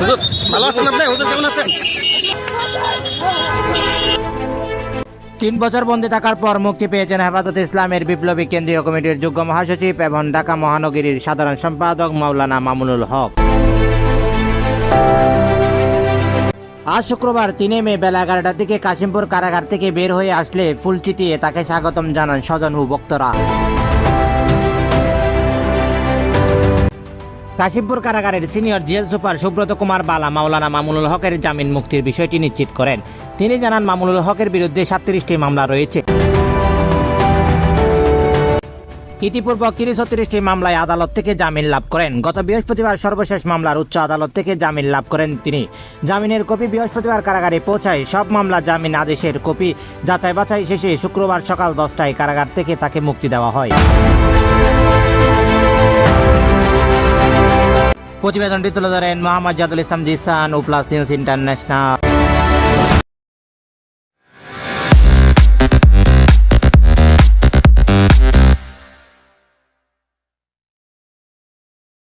হুজুর, ভালো আছেন আপনি? হুজুর, কেমন আছেন? তিন বছর বন্দী থাকার পর মুক্তি পেয়েছেন হেফাজত ইসলামের বিপ্লবী কেন্দ্রীয় কমিটির যুগ্ম মহাসচিব এবং ঢাকা মহানগরীর সাধারণ সম্পাদক মাওলানা মামুনুল হক। আজ শুক্রবার তিনে মে বেলা এগারোটার দিকে কাশিমপুর কারাগার থেকে বের হয়ে আসলে ফুল চিতিয়ে তাকে স্বাগতম জানান স্বজন ও কাশিমপুর কারাগারের senior jail super Subrata Kumar Bala Maulana Mamunul হকের জামিন মুক্তির বিষয়টি নিশ্চিত করেন। তিনি জানান, মামুনুল হকের বিরুদ্ধে সাতত্রিশটি মামলা রয়েছে। ইতিপূর্বে তিরিশ ছত্রিশটি মামলায় আদালত থেকে জামিন লাভ করেন। গত বৃহস্পতিবার সর্বশেষ মামলার উচ্চ আদালত থেকে জামিন লাভ করেন তিনি। জামিনের কপি বৃহস্পতিবার কারাগারে পৌঁছায়, সব মামলা জামিন আদেশের কপি যাচাই বাছাই শেষে শুক্রবার সকাল দশটায় কারাগার থেকে তাকে মুক্তি দেওয়া হয়। প্রতিবেদনটি তুলে ধরেন মোহাম্মদ জাদুল ইসলাম জিসান ও প্লাস নিউজ ইন্টারন্যাশনাল।